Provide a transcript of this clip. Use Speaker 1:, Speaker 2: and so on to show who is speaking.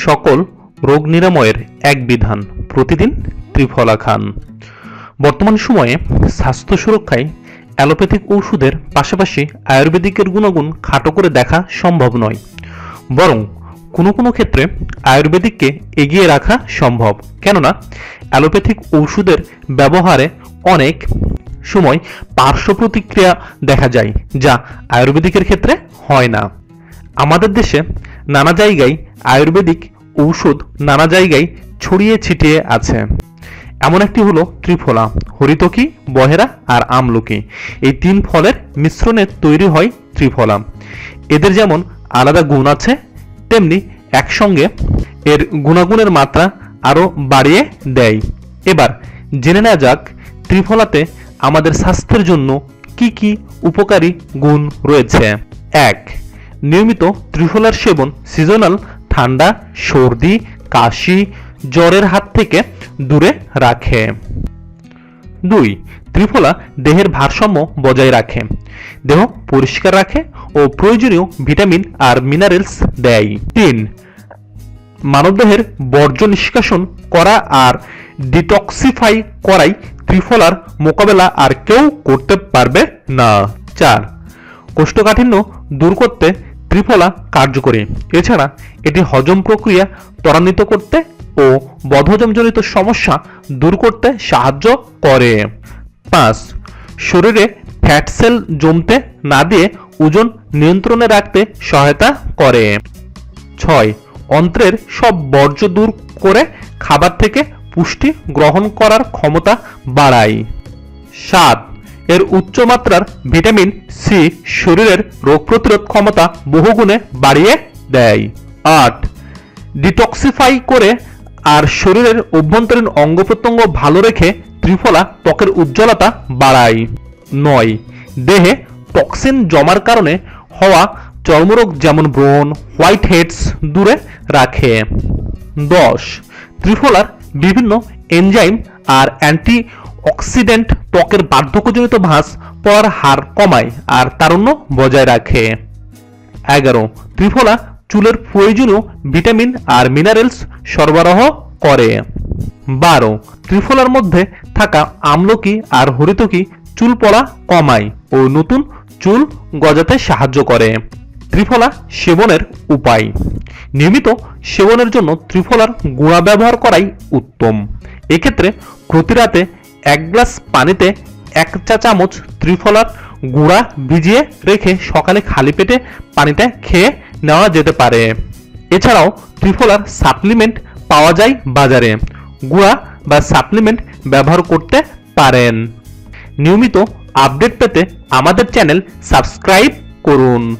Speaker 1: সকল রোগ নিরাময়ের এক বিধান, প্রতিদিন ত্রিফলা খান। বর্তমান সময়ে স্বাস্থ্য সুরক্ষায় অ্যালোপ্যাথিক ওষুধের পাশাপাশি আয়ুর্বেদিকের গুণগুণ খাটো করে দেখা সম্ভব নয়, বরং কোনো কোনো ক্ষেত্রে আয়ুর্বেদিককে এগিয়ে রাখা সম্ভব। কেননা, অ্যালোপ্যাথিক ওষুধের ব্যবহারে অনেক সময় পার্শ্ব প্রতিক্রিয়া দেখা যায়, যা আয়ুর্বেদিকের ক্ষেত্রে হয় না। আমাদের দেশে নানা জায়গায় আয়ুর্বেদিক ঔষধ নানা জায়গায় ছড়িয়ে ছিটিয়ে আছে। এমন একটি হলো ত্রিফলা, হরিতকি, বহেরা আর আমলকি। এই তিন ফলের মিশ্রণে তৈরি হয় ত্রিফলা। এদের যেমন আলাদা গুণ আছে, তেমনি একসঙ্গে এর গুণাগুণের মাত্রা আরও বাড়িয়ে দেয়। এবার জেনে নেওয়া যাক ত্রিফলাতে আমাদের স্বাস্থ্যের জন্য কি কি উপকারী গুণ রয়েছে। এক, নিয়মিত ত্রিফলার সেবন সিজনাল ঠান্ডা, সর্দি, কাশি জ্বরের হাত থেকে দূরে রাখে। দুই, ত্রিফলা দেহের ভারসাম্য বজায় রাখে। দেহ পরিষ্কার রাখে ও প্রয়োজনীয় ভিটামিন আর মিনারেলস দেয়। তিন, মানবদেহের বর্জ্য নিষ্কাশন করা আর ডিটক্সিফাই করাই ত্রিফলার মোকাবেলা আর কেউ করতে পারবে না। চার, কোষ্ঠকাঠিন্য দূর করতে ত্রিফলা কার্যকরী। এছাড়া এটি হজম প্রক্রিয়া ত্বরান্বিত করতে ও বদহজমজনিত সমস্যা দূর করতে সাহায্য করে। পাঁচ, শরীরে ফ্যাট সেল জমতে না দিয়ে ওজন নিয়ন্ত্রণে রাখতে সহায়তা করে। ছয়, অন্ত্রের সব বর্জ্য দূর করে খাবার থেকে পুষ্টি গ্রহণ করার ক্ষমতা বাড়ায়। সাত এর উচ্চমাত্রার ভিটামিন সি শরীরের রোগ প্রতিরোধ ক্ষমতা বহুগুণে বাড়িয়ে দেয়। আট, ডিটক্সিফাই করে আর শরীরের অভ্যন্তরীণ অঙ্গ প্রত্যঙ্গ ভালো রেখে ত্রিফলা ত্বকের উজ্জ্বলতা বাড়ায়। নয়, দেহে টক্সিন জমার কারণে হওয়া চর্মরোগ যেমন ব্রণ, হোয়াইট হেডস দূরে রাখে। দশ, ত্রিফলার বিভিন্ন এনজাইম আর অ্যান্টি অক্সিডেন্ট ত্বকের বার্ধক্যজনিত ভাঁজ পড়ার হার কমায় আর তারুণ্য বজায় রাখে। এগারো, ত্রিফলা চুলের প্রয়োজনীয় ভিটামিন আর মিনারেলস সরবরাহ করে। বারো, ত্রিফলার মধ্যে থাকা আমলকি আর হরিতকি চুল পড়া কমায় ও নতুন চুল গজাতে সাহায্য করে। ত্রিফলা সেবনের উপায়। নিয়মিত সেবনের জন্য ত্রিফলার গুঁড়া ব্যবহার করাই উত্তম। এক্ষেত্রে প্রতি রাতে এক গ্লাস পানিতে এক চা চামচ ত্রিফলার গুঁড়া ভিজিয়ে রেখে সকালে খালি পেটে পানিটা খেয়ে নেওয়া যেতে পারে। এছাড়াও ত্রিফলার সাপ্লিমেন্ট পাওয়া যায় বাজারে। গুঁড়া বা সাপ্লিমেন্ট ব্যবহার করতে পারেন। নিয়মিত আপডেট পেতে আমাদের চ্যানেল সাবস্ক্রাইব করুন।